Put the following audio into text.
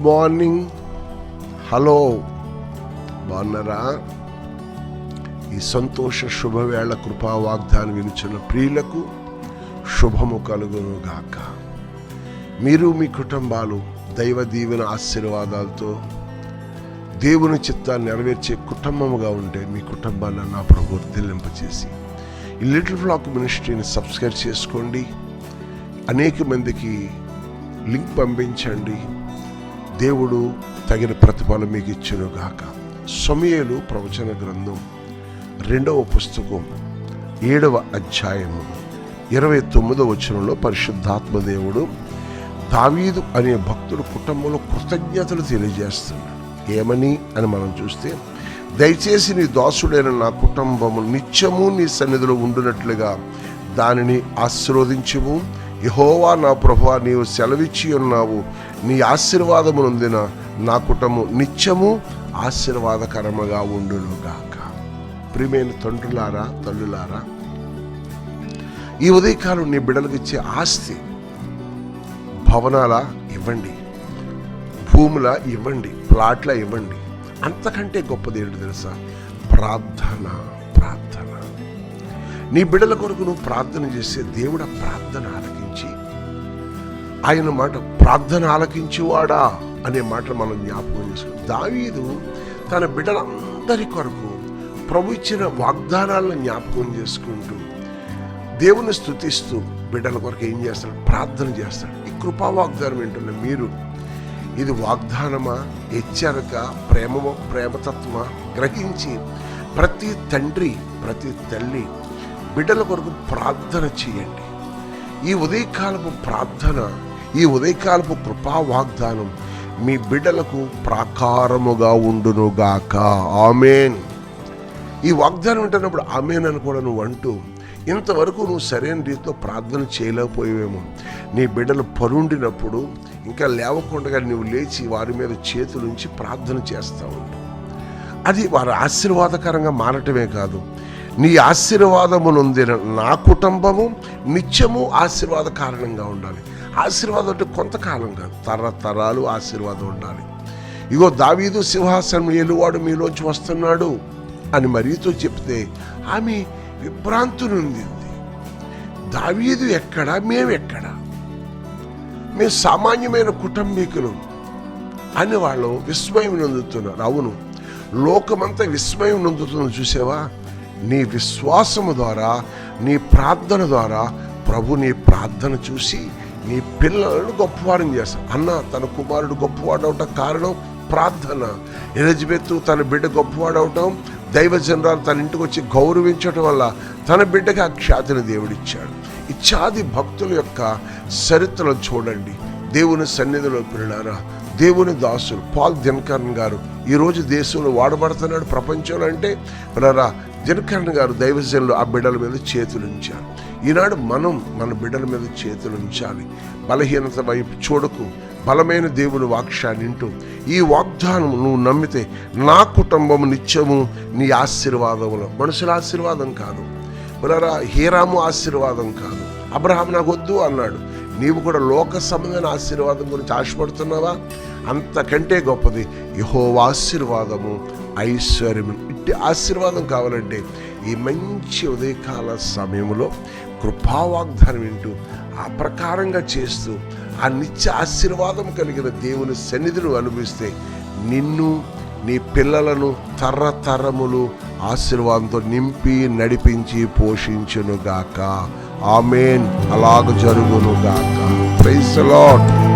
Morning. Hello బాగున్నారా? ఈ సంతోష శుభవేళ కృపా వాగ్దానం వినిచిన ప్రియులకు శుభము కలుగును గాక. మీరు మీ కుటుంబాలు దైవ దీవెన ఆశీర్వాదాలతో దేవుని చిత్తాన్ని నెరవేర్చే కుటుంబముగా ఉంటే మీ కుటుంబాన్ని నా ప్రభు ఈ లిటిల్ ఫ్లాక్ మినిస్ట్రీని సబ్స్క్రైబ్ చేసుకోండి. అనేక మందికి లింక్ పంపించండి. దేవుడు తగిన ప్రతిఫలం మీకు ఇచ్చునుగాక సమయలు ప్రవచన గ్రంథం రెండవ పుస్తకం ఏడవ అధ్యాయము ఇరవై తొమ్మిదవ వచనంలో పరిశుద్ధాత్మ దేవుడు దావీదు అనే భక్తుడు కుటుంబంలో కృతజ్ఞతలు తెలియజేస్తున్నాడు. ఏమని అని మనం చూస్తే దయచేసి నీ దాసుడైన నా కుటుంబము నిత్యము నీ సన్నిధిలో ఉండునట్లుగా దానిని ఆశీర్వదించము. యహోవా నా ప్రభువా నీవు సెలవిచ్చి ఉన్నావు. నీ ఆశీర్వాదము నొందిన నా కుటుంబం నిత్యము ఆశీర్వాదకరముగా ఉండునుగాక ప్రియమైన తండ్రులారా తల్లులారా ఈ ఉదయకాలం నీ బిడ్డలకు ఇచ్చే ఆస్తి భవనాల ఇవ్వండి. భూముల ఇవ్వండి. ప్లాట్ల ఇవ్వండి. అంతకంటే గొప్పది ఏంటి తెలుసా? ప్రార్థన ప్రార్థన. నీ బిడ్డల కొరకు నువ్వు ప్రార్థన చేస్తే దేవుడు ఆ ప్రార్థన ఆలకి ఆయన మాట ప్రార్థన ఆలకించేవాడా అనే మాట మనం జ్ఞాపకం చేసుకుంటాం. దావీదు తన బిడ్డలందరి కొరకు ప్రభు ఇచ్చిన వాగ్దానాలను జ్ఞాపకం చేసుకుంటూ దేవుని స్థుతిస్తూ బిడ్డల కొరకు ఏం చేస్తాడు? ప్రార్థన చేస్తాడు. ఈ కృపా వాగ్దానం ఏంటంటే మీరు ఇది వాగ్దానమా? హెచ్చరిక? ప్రేమమో ప్రేమతత్వమా? గ్రహించి ప్రతి తండ్రి ప్రతి తల్లి బిడ్డల కొరకు ప్రార్థన చేయండి. ఈ ఉదయకాలపు ప్రార్థన ఈ ఉదయకాలపు కృపా వాగ్దానం మీ బిడ్డలకు ప్రాకారముగా ఉండునుగాక. ఆమెన్. ఈ వాగ్దానం ఉంటున్నప్పుడు ఆమెన్ అని కూడా నువ్వు అంటూ ఇంతవరకు నువ్వు సరైన రీతితో ప్రార్థన చేయలేకపోయేవేమో. నీ బిడ్డలు పరుండినప్పుడు ఇంకా లేవకుండా నువ్వు లేచి వారి మీద చేతులుంచి ప్రార్థన చేస్తూ ఉండు. అది వారి ఆశీర్వాదకరంగా మారటమే కాదు. నీ ఆశీర్వాదమునుందిన నా కుటుంబము నిత్యము ఆశీర్వాద కారణంగా ఉండాలి. ఆశీర్వాదం అంటే కొంతకాలం కాదు తరతరాలు ఆశీర్వాదం ఉండాలి. ఇగో దావీదు సింహాసనం ఏలువాడు మీలోంచి వస్తున్నాడు అని మరీతో చెప్తే ఆమె విభ్రాంతి నొందింది దావీదు ఎక్కడ? మేమెక్కడా? మేము సామాన్యమైన కుటుంబీకులు అని వాళ్ళు విస్మయం నొందుతున్నారు. అవును లోకమంతా విస్మయం నొందుతుంది చూసావా? నీ విశ్వాసము ద్వారా నీ ప్రార్థన ద్వారా ప్రభు నీ ప్రార్థన చూసి నీ పిల్లలను గొప్పవాడిని చేస్తాం అన్న తన కుమారుడు గొప్పవాడవటం కారణం ప్రార్థన. ఎలిజబెత్ తన బిడ్డ గొప్పవాడవటం దైవజనరాలు తన ఇంటికి వచ్చి గౌరవించడం వల్ల తన బిడ్డకి ఆ ఖ్యాతిని దేవుడిచ్చాడు. ఇచ్చాది భక్తుల యొక్క చరిత్రను చూడండి. దేవుని సన్నిధిలో పిల్లారా దేవుని దాసులు పాల్ దినకరణ్ గారు ఈరోజు దేశంలో వాడబడుతున్నాడు ప్రపంచంలో అంటే పిల్లరా జనకరణ్ గారు దైవజనులు ఆ బిడ్డల మీద చేతులు ఉంచారు. ఈనాడు మనం మన బిడ్డల మీద చేతులు ఉంచాలి. బలహీనత వైపు చూడకు. బలమైన దేవుని వాక్యాన్ని వింటూ ఈ వాగ్దానం నువ్వు నమ్మితే నా కుటుంబం నిత్యము నీ ఆశీర్వాదంలో మనుషుల ఆశీర్వాదం కాదు. బులరా హీరాము ఆశీర్వాదం కాదు. అబ్రహాం నాకు వద్దు అన్నాడు. నీవు కూడా లోక సంబంధమైన ఆశీర్వాదం గురించి ఆశపడుతున్నావా? అంతకంటే గొప్పది యహో ఆశీర్వాదము ఐశ్వర్యము. ఇట్టి ఆశీర్వాదం కావాలంటే ఈ మంచి ఉదయకాల సమయంలో కృపావాగ్దానం వింటూ ఆ ప్రకారంగా చేస్తూ ఆ నిత్య ఆశీర్వాదం కలిగిన దేవుని సన్నిధిని అనుభవిస్తే నిన్ను నీ పిల్లలను తరతరములు ఆశీర్వాదంతో నింపి నడిపించి పోషించునుగాక. ఆమెన్. అలాగ జరుగును జరుగునుగాక ప్రైస్ లాడ్